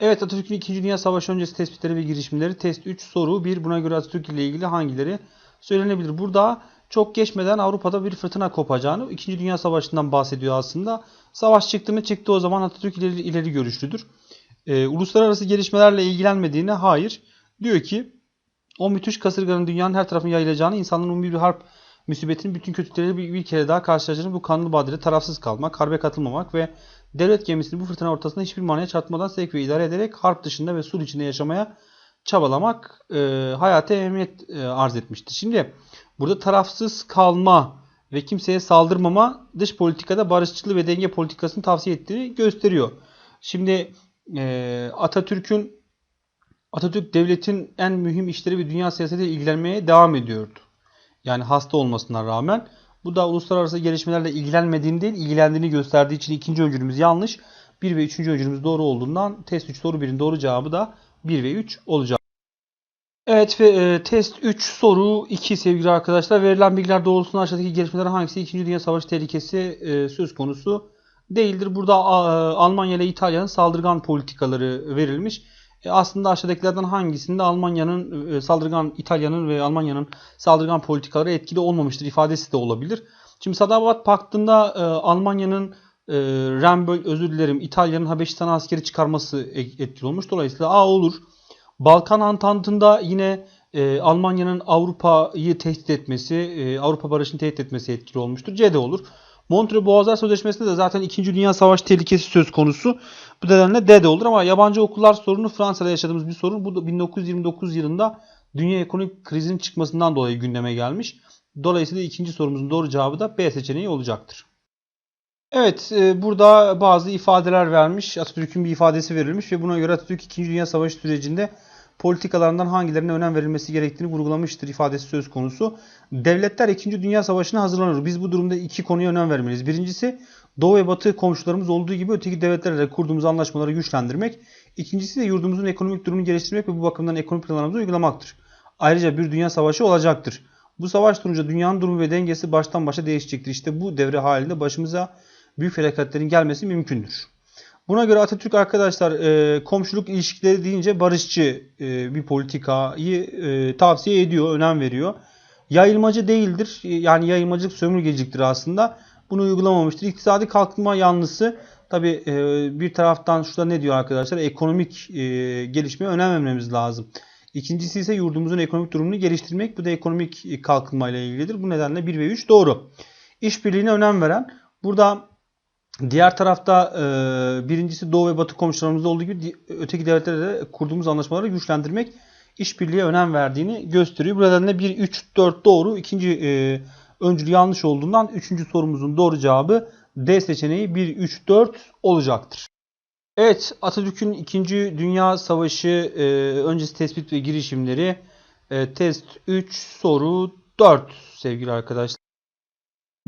Evet Atatürk'ün 2. Dünya Savaşı öncesi tespitleri ve girişimleri. Test 3 soru 1. Buna göre Atatürk ile ilgili hangileri söylenebilir? Burada çok geçmeden Avrupa'da bir fırtına kopacağını 2. Dünya Savaşı'ndan bahsediyor aslında. Savaş çıktı mı çıktı o zaman Atatürk ileri, ileri görüşlüdür. Ee, uluslararası gelişmelerle ilgilenmediğine hayır. Diyor ki o müthiş kasırganın dünyanın her tarafına yayılacağını, insanlığın umumi bir harp musibetinin bütün kötülükleriyle bir, bir kere daha karşılaşacağını bu kanlı badire tarafsız kalmak, harbe katılmamak ve devlet gemisini bu fırtına ortasında hiçbir manaya çarpmadan sevk ve idare ederek harp dışında ve sur içinde yaşamaya çabalamak e, hayata ehemmiyet e, arz etmiştir. Şimdi burada tarafsız kalma ve kimseye saldırmama dış politikada barışçılığı ve denge politikasını tavsiye ettiğini gösteriyor. Şimdi e, Atatürk'ün Atatürk devletin en mühim işleri ve dünya siyasetiyle ilgilenmeye devam ediyordu. Yani hasta olmasına rağmen. Bu da uluslararası gelişmelerle ilgilenmediğini değil, ilgilendiğini gösterdiği için ikinci öncülümüz yanlış. 1 ve 3. öncülümüz doğru olduğundan test 3 soru 1'in doğru cevabı da 1 ve 3 olacak. Evet ve e, test 3 soru 2 sevgili arkadaşlar. Verilen bilgiler doğrultusunda aşağıdaki gelişmeler hangisi 2. Dünya Savaşı tehlikesi e, söz konusu değildir. Burada a, Almanya ile İtalya'nın saldırgan politikaları verilmiş. E, aslında aşağıdakilerden hangisinde Almanya'nın e, saldırgan İtalya'nın ve Almanya'nın saldırgan politikaları etkili olmamıştır ifadesi de olabilir. Şimdi Sadabat Paktı'nda e, Almanya'nın e, Remböl özür dilerim İtalya'nın Habeşistan askeri çıkarması e- etkili olmuş. Dolayısıyla A olur. Balkan Antantı'nda yine e, Almanya'nın Avrupa'yı tehdit etmesi, e, Avrupa barışını tehdit etmesi etkili olmuştur. C de olur. Montreux Boğazlar Sözleşmesi'nde de zaten 2. Dünya Savaşı tehlikesi söz konusu. Bu nedenle D de olur ama yabancı okullar sorunu Fransa'da yaşadığımız bir sorun. Bu da 1929 yılında dünya ekonomik krizinin çıkmasından dolayı gündeme gelmiş. Dolayısıyla ikinci sorumuzun doğru cevabı da B seçeneği olacaktır. Evet, e, burada bazı ifadeler vermiş. Atatürk'ün bir ifadesi verilmiş ve buna göre Atatürk 2. Dünya Savaşı sürecinde politikalarından hangilerine önem verilmesi gerektiğini vurgulamıştır ifadesi söz konusu. Devletler 2. Dünya Savaşı'na hazırlanır. Biz bu durumda iki konuya önem vermeliyiz. Birincisi Doğu ve Batı komşularımız olduğu gibi öteki devletlerle kurduğumuz anlaşmaları güçlendirmek. İkincisi de yurdumuzun ekonomik durumunu geliştirmek ve bu bakımdan ekonomik planlarımızı uygulamaktır. Ayrıca bir dünya savaşı olacaktır. Bu savaş sonucu dünyanın durumu ve dengesi baştan başa değişecektir. İşte bu devre halinde başımıza büyük felaketlerin gelmesi mümkündür. Buna göre Atatürk arkadaşlar e, komşuluk ilişkileri deyince barışçı e, bir politikayı e, tavsiye ediyor, önem veriyor. Yayılmacı değildir. Yani yayılmacılık sömürgeciliktir aslında. Bunu uygulamamıştır. İktisadi kalkınma yanlısı tabi bir taraftan şurada ne diyor arkadaşlar? Ekonomik e, gelişmeye önem vermemiz lazım. İkincisi ise yurdumuzun ekonomik durumunu geliştirmek. Bu da ekonomik kalkınma ile ilgilidir. Bu nedenle 1 ve 3 doğru. İşbirliğine önem veren. Burada Diğer tarafta e, birincisi Doğu ve Batı komşularımızda olduğu gibi öteki devletlerle de kurduğumuz anlaşmaları güçlendirmek işbirliğe önem verdiğini gösteriyor. Bu nedenle 1, 3, 4 doğru. İkinci e, öncül yanlış olduğundan üçüncü sorumuzun doğru cevabı D seçeneği 1, 3, 4 olacaktır. Evet Atatürk'ün 2. Dünya Savaşı e, öncesi tespit ve girişimleri e, test 3 soru 4 sevgili arkadaşlar.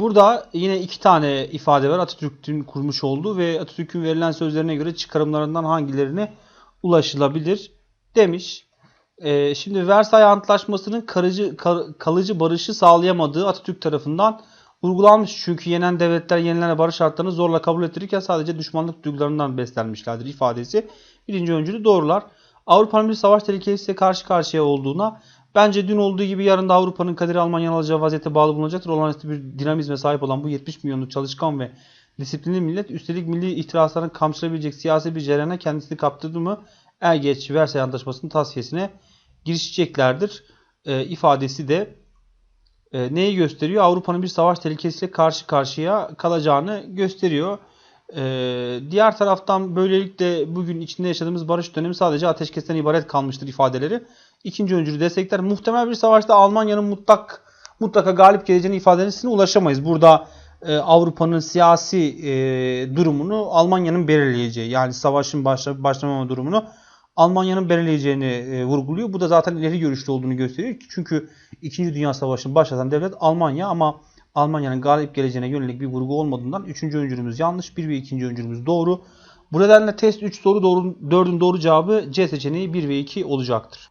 Burada yine iki tane ifade var Atatürk'ün kurmuş olduğu ve Atatürk'ün verilen sözlerine göre çıkarımlarından hangilerine ulaşılabilir demiş. Ee, şimdi Versay Antlaşması'nın kalıcı, kalıcı barışı sağlayamadığı Atatürk tarafından vurgulanmış. Çünkü yenen devletler yenilene barış şartlarını zorla kabul ettirirken sadece düşmanlık duygularından beslenmişlerdir ifadesi. Birinci öncülü doğrular. Avrupa'nın bir savaş tehlikesiyle karşı karşıya olduğuna Bence dün olduğu gibi yarın da Avrupa'nın kaderi Almanya'nın alacağı vaziyete bağlı bulunacaktır. Olağanüstü bir dinamizme sahip olan bu 70 milyonluk çalışkan ve disiplinli millet üstelik milli ihtiraslarını kamçılayabilecek siyasi bir cerene kendisini kaptırdı mı er geç Versay Antlaşması'nın tasfiyesine girişeceklerdir e, ifadesi de e, neyi gösteriyor? Avrupa'nın bir savaş tehlikesiyle karşı karşıya kalacağını gösteriyor. E, diğer taraftan böylelikle bugün içinde yaşadığımız barış dönemi sadece ateşkesten ibaret kalmıştır ifadeleri ikinci öncülü destekler. Muhtemel bir savaşta Almanya'nın mutlak mutlaka galip geleceğini ifadesine ulaşamayız. Burada e, Avrupa'nın siyasi e, durumunu Almanya'nın belirleyeceği yani savaşın başla, başlamama durumunu Almanya'nın belirleyeceğini e, vurguluyor. Bu da zaten ileri görüşlü olduğunu gösteriyor. Çünkü 2. Dünya Savaşı'nı başlatan devlet Almanya ama Almanya'nın galip geleceğine yönelik bir vurgu olmadığından 3. öncülümüz yanlış. 1 ve 2. öncülümüz doğru. Bu nedenle test 3 soru doğru, 4'ün doğru cevabı C seçeneği 1 ve 2 olacaktır.